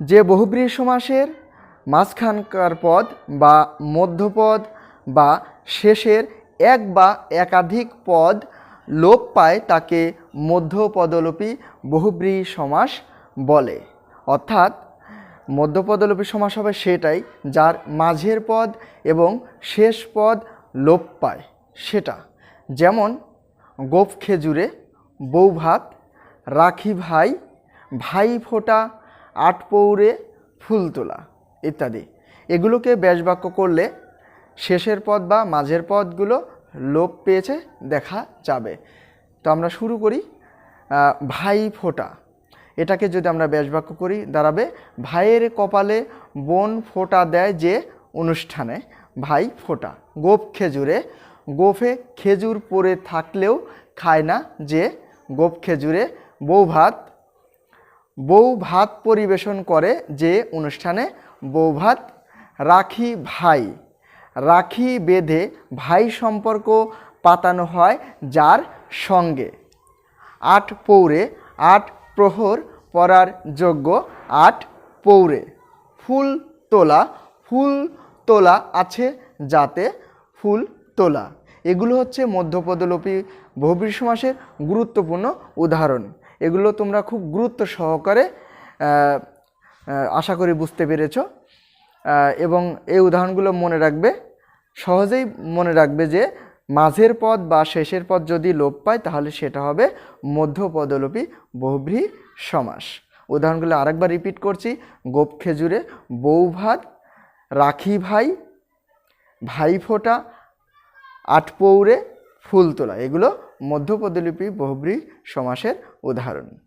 যে বহুব্রীহি সমাসের মাঝখানকার পদ বা মধ্যপদ বা শেষের এক বা একাধিক পদ লোপ পায় তাকে মধ্যপদলোপী বহুব্রীহি সমাস বলে। অর্থাৎ মধ্যপদলোপী সমাস হবে সেটাই যার মাঝের পদ এবং শেষ পদ লোপ পায় সেটা। যেমন গোপ খেজুরে বউ ভাত রাখি ভাই ভাই ফোঁটা আট পৌরে ফুল তোলা, ইত্যাদি। এগুলোকে ব্যাসবাক্য করলে শেষের পদ বা মাঝের পদগুলো লোপ পেয়েছে, দেখা যাবে। তো আমরা শুরু করি ভাই ফোঁটা। এটাকে যদি আমরা ব্যাসবাক্য করি, দাঁড়াবে, ভাইয়ের কপালে বোন ফোঁটা দেয় যে অনুষ্ঠানে, ভাই ফোঁটা। গোপ খেজুরে, গোফে খেজুর পরে থাকলেও খায় না যে গোপ খেজুরে বউ ভাত বউ ভাত পরিবেশন করে যে অনুষ্ঠানে বউ ভাত, রাখি ভাই। রাখি বেঁধে ভাই সম্পর্ক পাতানো হয় যার সঙ্গে। আট পৌরে, আট প্রহর পরার যোগ্য আট পৌরে। ফুল তোলা ফুল তোলা আছে যাতে ফুল তোলা। এগুলো হচ্ছে মধ্যপদলোপী বহুবীর সমাসের গুরুত্বপূর্ণ উদাহরণ। এগুলো তোমরা খুব গুরুত্ব সহকারে আশা করি বুঝতে পেরেছ। এবং এই উদাহরণগুলো মনে রাখবে, সহজেই মনে রাখবে যে মাঝের পদ বা শেষের পদ যদি লোপ পায়, তাহলে সেটা হবে মধ্যপদলোপী বহুব্রীহি সমাস। উদাহরণগুলো আরেকবার রিপিট করছি। গোপ খেজুরে, বউ ভাত, রাখি ভাই ভাই ফোঁটা, আট পৌরে ফুল তোলা, এগুলো মধ্যপদলিপি বহুব্রী সমাসের উদাহরণ।